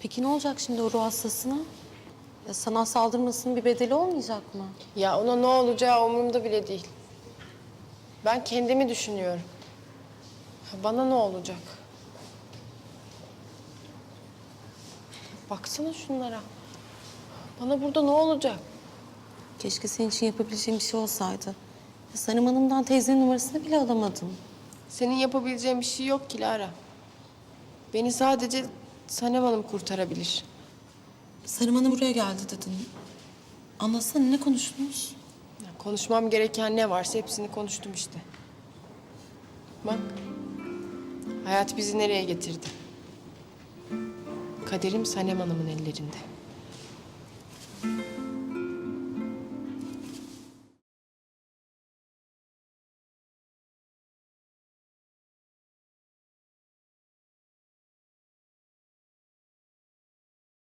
Peki ne olacak şimdi o ruh hastasına? Ya sana saldırmasının bir bedeli olmayacak mı? Ya ona ne olacağı umurumda bile değil. Ben kendimi düşünüyorum. Bana ne olacak? Baksana şunlara. Bana burada ne olacak? Keşke senin için yapabileceğim bir şey olsaydı. Ya Hanım'dan teyzenin numarasını bile alamadım. Senin yapabileceğin bir şey yok ki Lara. Beni sadece Sanem Hanım kurtarabilir. Sarım Hanım buraya geldi dedin. Anlatsana ne konuştunuz? Ya konuşmam gereken ne varsa hepsini konuştum işte. Bak. Hayat bizi nereye getirdi? Kaderim Sanem Hanım'ın ellerinde.